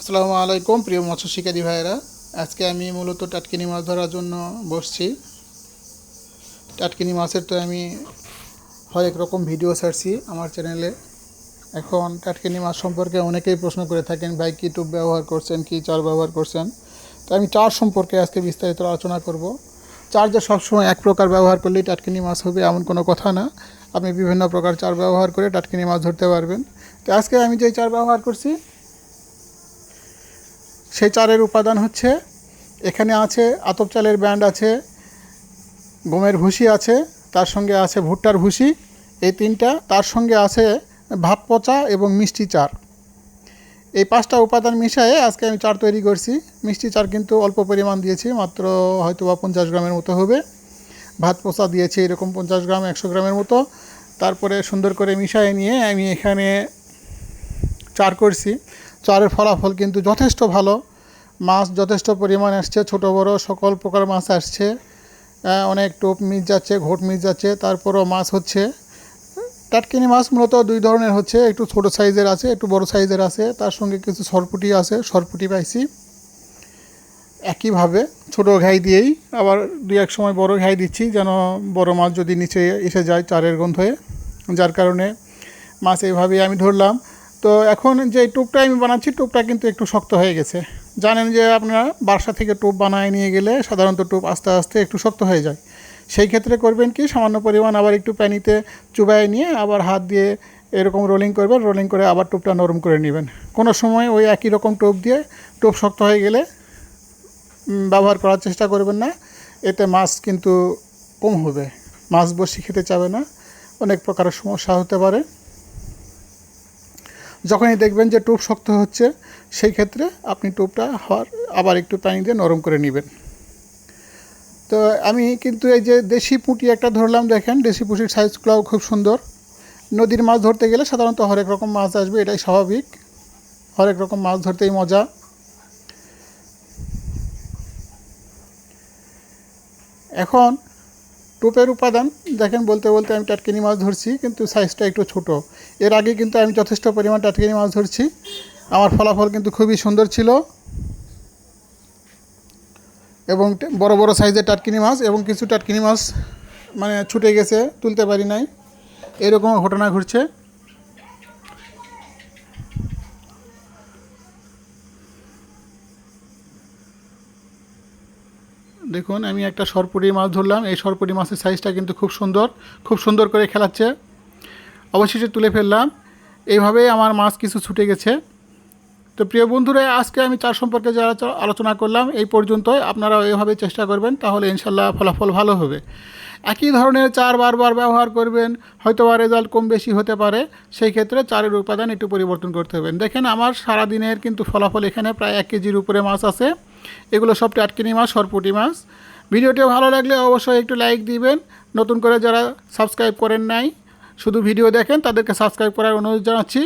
আসসালামু আলাইকুম প্রিয় মৎস্য শিকারী ভাইয়েরা। আজকে আমি মূলত টাটকিনি মাছ ধরার জন্য বসছি। টাটকিনি মাছের তো আমি হরেক রকম ভিডিও ছাড়ছি আমার চ্যানেলে। এখন টাটকিনি মাছ সম্পর্কে অনেকেই প্রশ্ন করে থাকেন, ভাই কী টুপ ব্যবহার করছেন, কী চার ব্যবহার করছেন? তো আমি চার সম্পর্কে আজকে বিস্তারিত আলোচনা করব। চার যে সবসময় এক প্রকার ব্যবহার করলেই টাটকিনি মাছ হবে এমন কোনো কথা না। আপনি বিভিন্ন প্রকার চার ব্যবহার করে টাটকিনি মাছ ধরতে পারবেন। তো আজকে আমি যে চার ব্যবহার করছি সেই চারের উপাদান হচ্ছে, এখানে আছে আতপ চালের ব্যান্ড আছে, গমের ভুসি আছে, তার সঙ্গে আছে ভুট্টার ভুসি, এই তিনটা, তার সঙ্গে আছে ভাত পচা এবং মিষ্টি চার। এই পাঁচটা উপাদান মিশিয়ে আজকে আমি চার তৈরি করছি। মিষ্টি চার কিন্তু অল্প পরিমাণ দিয়েছি, মাত্র হয়তো বা পঞ্চাশ গ্রামের মতো হবে। ভাত পচা দিয়েছি এরকম পঞ্চাশ গ্রাম, একশো গ্রামের মতো। তারপরে সুন্দর করে মিশিয়ে নিয়ে আমি এখানে চার করছি। চারের ফলাফল কিন্তু যথেষ্ট ভালো। মাছ যথেষ্ট পরিমাণ আসছে, ছোট বড় সকল প্রকার মাছ আসছে। অনেক টোপ মিস যাচ্ছে, ঘোট মিস যাচ্ছে, তারপরও মাছ হচ্ছে। টাটকিনি মাছ মূলত দুই ধরনের হচ্ছে, একটু ছোট সাইজের আছে, একটু বড় সাইজের আছে, তার সঙ্গে কিছু সরপুটি আছে, সরপুটি পাইছি। একইভাবে ছোট ঘাই দিয়েই আবার দুই এক সময় বড় ঘাই দিচ্ছি, যেন বড় মাছ যদি নিচে এসে যায় চারের গন্ধে, যার কারণে মাছ এইভাবেই আমি ধরলাম। তো এখন যে টোপটা আমি বানাচ্ছি টোপটা কিন্তু একটু শক্ত হয়ে গেছে। জানেন যে আপনারা বাসা থেকে টোপ বানায় নিয়ে গেলে সাধারণত টোপ আস্তে আস্তে একটু শক্ত হয়ে যায়। সেই ক্ষেত্রে করবেন কি, সামান্য পরিমাণ আবার একটু প্যানিতে চুবাই নিয়ে আবার হাত দিয়ে এরকম রোলিং করবেন রোলিং করে আবার টোপটা নরম করে নেবেন। কোনো সময় ওই একই রকম টোপ দিয়ে টোপ শক্ত হয়ে গেলে ব্যবহার করার চেষ্টা করবেন না। এতে মাছ কিন্তু কম হবে। মাছ বসি খেতে চাবে না। অনেক প্রকারের সমস্যা হতে পারে। যখনই দেখবেন যে টোপ শক্ত হচ্ছে, সেই ক্ষেত্রে আপনি টোপটা হওয়ার আবার একটু পানি দিয়ে নরম করে নেবেন। তো আমি কিন্তু এই যে দেশি পুঁটি একটা ধরলাম, দেখেন দেশি পুঁটির সাইজগুলোও খুব সুন্দর। নদীর মাছ ধরতে গেলে সাধারণত হরেক রকম মাছ আসবে, এটাই স্বাভাবিক। হরেক রকম মাছ ধরতেই মজা। এখন টোপের উপাদান, দেখেন বলতে বলতে আমি টাটকিনি মাছ ধরছি, কিন্তু সাইজটা একটু ছোট। এর আগে কিন্তু আমি যথেষ্ট পরিমাণ টাটকিনি মাছ ধরছি। আমার ফলাফল কিন্তু খুবই সুন্দর ছিল। এবং বড় বড় সাইজের টাটকিনি মাছ এবং কিছু টাটকিনি মাছ মানে ছুটে গেছে, তুলতে পারি নাই। এরকম ঘটনা ঘটছে। দেখুন, আমি একটা সরপুরি মাছ ধরলাম। এই সরপুরি মাছের সাইজটা কিন্তু খুব সুন্দর খুব সুন্দর করে খেলাচ্ছে। অবশেষে তুলে ফেললাম। এইভাবেই আমার মাছ কিছু ছুটে গেছে। তো প্রিয় বন্ধুরা, আজকে আমি চার সম্পর্কে যারা আলোচনা করলাম, এই পর্যন্তই। আপনারা এভাবে চেষ্টা করবেন, তাহলে ইনশাল্লাহ ফলাফল ভালো হবে। একই ধরনের চার বারবার ব্যবহার করবেন হয়তো বা রেজাল্ট কম বেশি হতে পারে। সেই ক্ষেত্রে চারের উপাদান একটু পরিবর্তন করতে হবে। দেখেন, আমার সারা দিনের কিন্তু ফলাফল এখানে প্রায় এক কেজির উপরে মাছ আছে। এগুলো সব টাটকিনি মাছ, সরপুটি মাছ। ভিডিওটি ভালো লাগলে অবশ্যই একটু লাইক দিবেন। নতুন করে যারা সাবস্ক্রাইব করেন নাই, শুধু ভিডিও দেখেন, তাদেরকে সাবস্ক্রাইব করার অনুরোধ জানাচ্ছি।